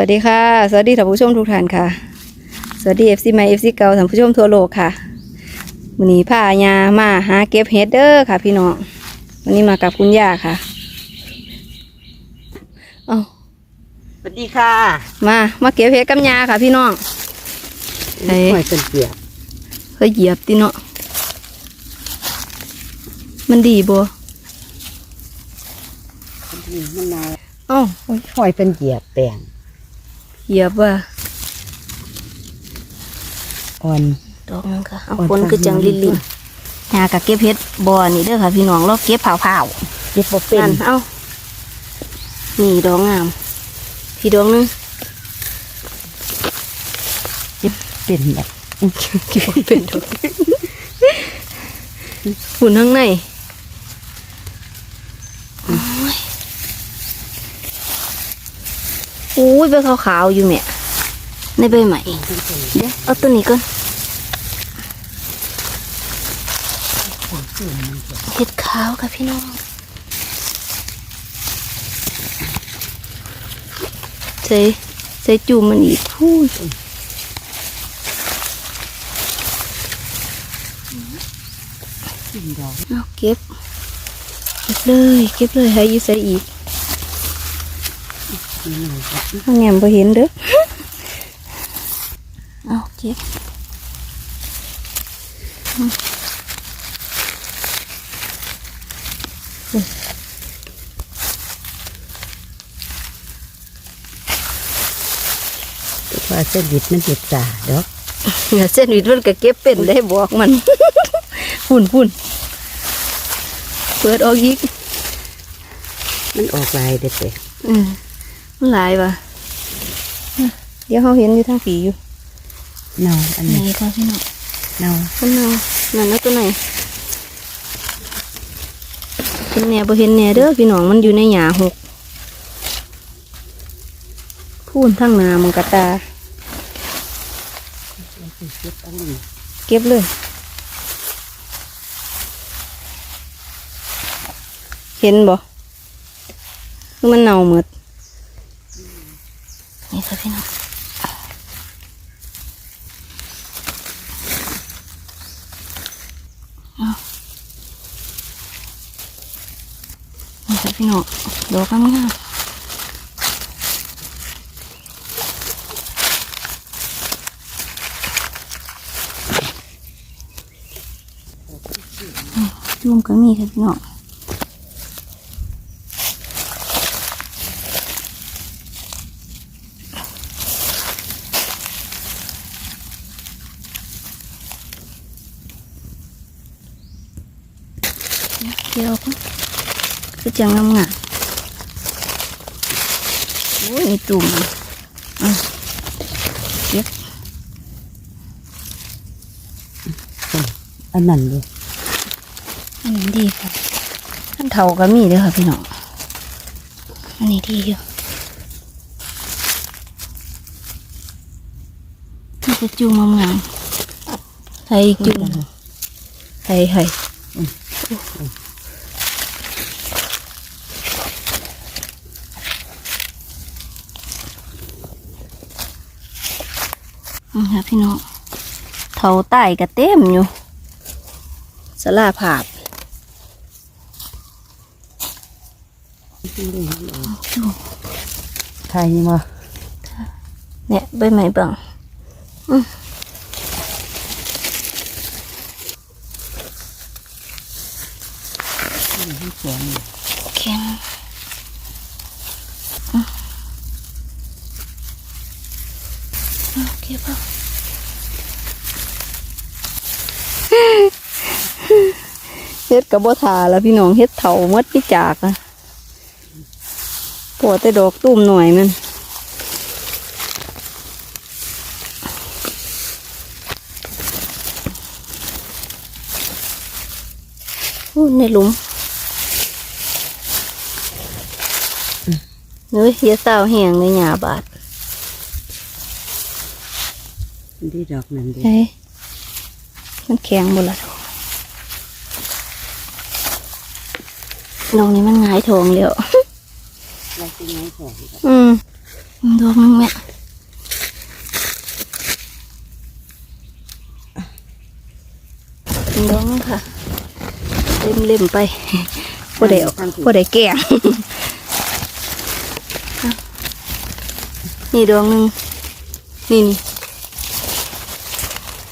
วัสดีค่ะ สวัสดีท่านผู้ชมทุกท่านค่ะ สวัสดีเอฟซีใหม่เอฟซีเก่าท่านผู้ชมทั่วโลกค่ะวันนี้พายามาหาเก็บเฮดเดอร์ค่ะ พี่น้องวันนี้มากับคุณย่าค่ะเอาสวัสดีค่ะมามาเก็บเฮดกับยาค่ะ พี่น้องไหนหอยเป็นเกียบเฮ้ยเหยียบติเนาะมันดีบ่มันนาวเอ้าหอยเป็นเหยียบแป้ง เหยียบว่าอ่อนดอกนึงค่ะเอาโอ้ยคนคือจังลิลลินยากับเก็บเฮ็ดบ่อนี่เด้อค่ะ พี่น้องเราเก็บเผาๆเก็บบ่เป็นนั่นเอ้านี่ดอกงาม พี่ดอกหนึงเป็นแบบกี่บเป็นดอกหุ่นข้างในโอ้ยโอ้ยใบขาวๆอยู่แม่ในใบใหม่เดี๋ยวเอาตัวนี้ก่อนเห็ดขาวค่ะพี่น้องใส่ใส่จุ่มมันอีกพูดเอาเก็บ เก็บเลย เก็บเลยให้อยูใส่อีก เอาแงมไปเห็นเด้อเอาเก็บว่าเส้นดิบมันเด็ดจ่าดอกเส้นวิดมันก็เก็บเป็นได้บอกมันฝุ่นฝุ่นเปิดออกอีกมันออกลายเด็ดเด็ดอืม มันหลายว่ะเดี๋ยวเขาเห็นอยู่ทางฝีอยู่เน่าอันนี้นี่ค่ะพี่น้องเน่าคนเอานั่นแล้วตัวไหนเห็นแหน่บ่เห็นแหน่เด้อพี่น้องมันอยู่ในหยาหกพูนทั้งหนามันกระตาเก็บอันนี้เก็บเลย เห็นบ่คือมันเน่าหมด นี่ค่ะพี่น้องนี่ค่ะพี่น้องดอกงามจุ่มก็มีค่ะพี่น้อง เดี๋ยวก่อนคือจังงามงามโอ้ยมีตุ่มอะเก็บอันนั้นเลยอันนี้ดีค่ะอันเท่าก็มีเด้อค่ะพี่น้องอันนี้ดีอยู่มันจะจุ่มงามงามๆใส่จุ่มใส่ใส่ นี่ค่ะพี่น้องเท่าใต้ก็เต็มอยู่สลาผาบไทยนี่มาเนี่ยใบไม้เบังอืม แข็งแข็งเก็บเอาเฮ็ดกับบ่ทาแล้วพี่น้องเฮ็ดเถาหมดพี่จากอะปวดแต่ดอกตุ้มหน่อยมันอู้ในหลุม เนื้อเฮียสาวแห้งในหยาบาดดีดอกนั่นดีเฮ้ยมันแข็งหมดละดอกนี้มันหงายทองแล้วเราจะไงของอืมดอกนึงแม่ดอกนึงค่ะเล่มเล่มๆไปพอได้พอได้แก นี่ดอกหนึงนี่นี่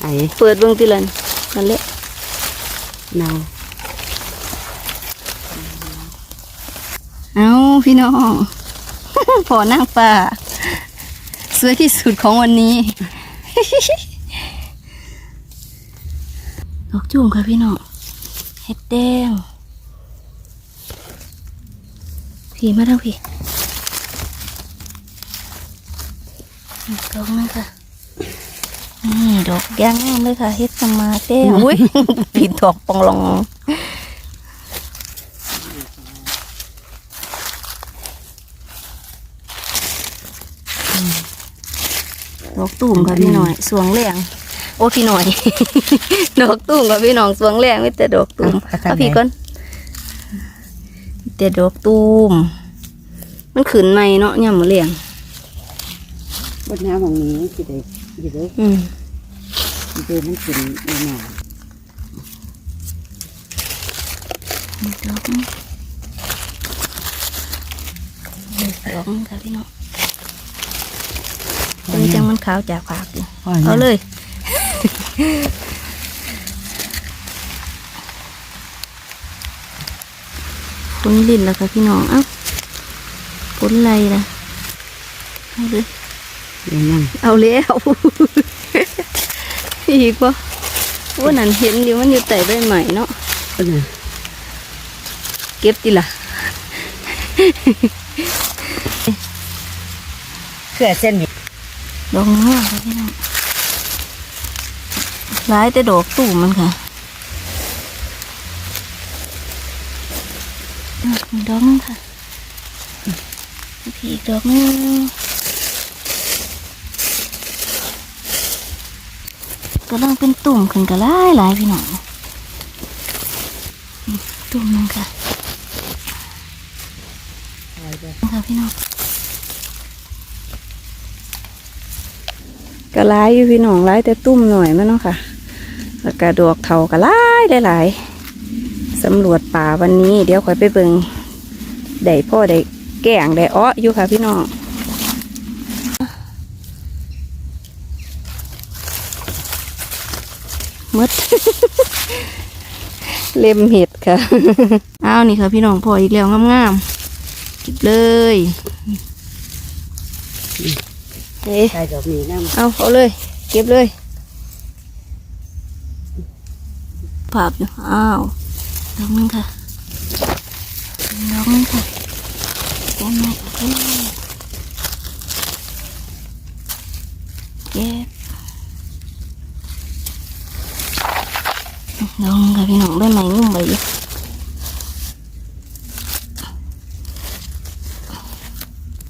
ไอ้เปิดเบิ่งติลันนั่นแหละเนาเอาพี่น้อง พอนั่งป่าสวยที่สุดของวันนี้ ดอกจุ่มค่ะพี่น้องเห็ดแดงพี่มาทางพี่ อีกดอกหนึงค่ะนี่ดอกยางงามเลยค่ะเฮ็ดสมาแต้วอุ้ยผิดดอกปองลองดอกตุ่มค่ะพี่หน่อยสวงแรงโอ้พี่หน่อย ดอกตุ่มค่ะพี่น้องสวงแรงไม่แต่ดอกตุ่มเอาพี่ก่อนมีแต่ดอกตุ่มมันขืนในเนาะย่ำมือเลี้ยง บนน้ำของนี้สิเด็กสิเด็กอืมสิเด็กมันกินในหนาดอกนี้ดอกนึงค่ะพี่น้องตัวนี้จังมันขาวจากปากอยู่เอาเลยพ้นลิ้นแล้วค่ะพี่น้องเอ้าพ้นไรนะเอาเลย เดี๋ยวนั่งเอาแล้ว อีกปะว่านั่นเห็นอยู่มันอยู่แต่ใบใหม่เนาะก็น่ะเก็บดิล่ะเสื้อเส้นนี้ดอกงอกค่ะพี่น้องร้ายแต่ดอกตู่มันค่ะอะอีกดอกนึงค่ะพี่อีกดอกนึง กำลังเป็นตุ่มขึ้นกระไลหลายพี่น้องตุ่มนึงค่ะค่ะพี่น้องกร้ายอยู่พี่น้องร้ายแต่ตุ้มหน่อยมันเนาะค่ะแล้วก็ดอกเถากร้ายได้หลายๆสำรวจป่าวันนี้ เดี๋ยวค่อยไปเบิงได้พ่อได้แก่งได้อ้ออยู่ค่ะพี่น้อง มดเล็มเห็ดค่ะ อ้าวนี่ค่ะพี่น้องพออีกแล้วงามๆเกิบเลยเอ๊ะใส่ดอกนี้น้ำเอาเอาเลย เก็บเลยภาพอยู่อ้าวดอกนึงค่ะดอกนึงค่ะแกะมาเก็บเก็บ ดอกนึงค่ะพี่น้องใบไม้งุ่มใบอยู่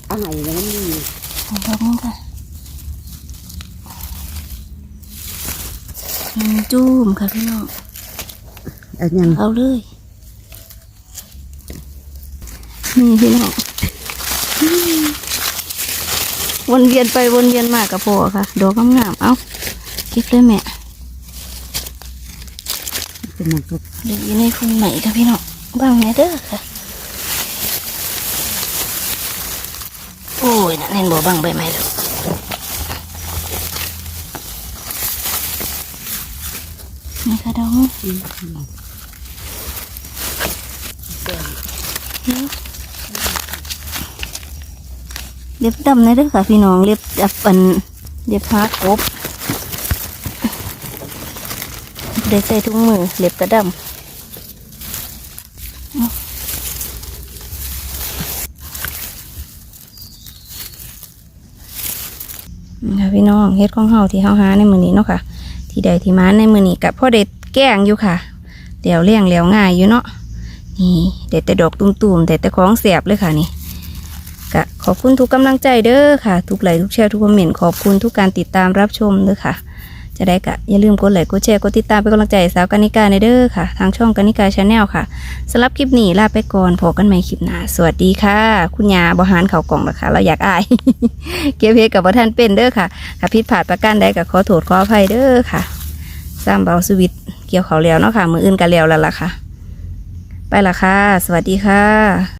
เอาใหม่แล้วมันมีดอกนึงค่ะมันจุ่มค่ะพี่น้องเอายังเอาเลยนี่พี่น้องอืมวนเวียนไปวนเวียนมากกับพ่อค่ะดอกงามๆเอาเก็บเลยแม่ เป็นมันก็เดี๋ยวอยู่ในคุงใหม่ค่ะพี่น้องบางแม่เด้อค่ะ โอ้ยนั่นเห็นบ่บางใบไม้แล้วนี่ค่ะดอกเล็บดำนะเด้อค่ะพี่น้องเล็บจับอันเล็บหากบ ได้ใส่ถุงมือเล็บกระดำนี่ค่ะพี่น้องเฮ็ดของเฮาที่เฮาหาในมือนี้เนาะค่ะ ที่ใดที่มาในมือนี้กับพ่อเด็ดแก้งอยู่ค่ะเดี๋ยวเลี้ยงแล้วง่ายอยู่เนาะนี่เด็ดแต่ดอกตุ่มๆเด็ดแต่ของเสียบเลยค่ะนี่ก็ขอบคุณทุกกำลังใจเด้อค่ะ ทุกไลค์ทุกแชร์ทุกคอมเมนต์ขอบคุณทุกการติดตามรับชมเด้อค่ะ จะได้กะอย่าลืมกดไลค์กดแชร์กดติดตามเป็นกำลังใจสาวกานิกาในเด้อค่ะ ทางช่องกานิกาชาแนลค่ะสำหรับคลิปนี้ลาไปก่อนพบกันใหม่คลิปหน้าสวัสดีค่ะ คุณยาบหารเขากล่องนะคะ เราอยากอาย เก็บเพกับว่าท่านเป็นเด้อค่ะถ้าผิดพลาดประการใดก็ขอโทษขออภัยเด้อค่ะสร้างเบาสวิตเกี่ยวเขาแล้วเนาะค่ะมืออื่นกันแล้วแล้วล่ะค่ะ ไปละค่ะ สวัสดีค่ะ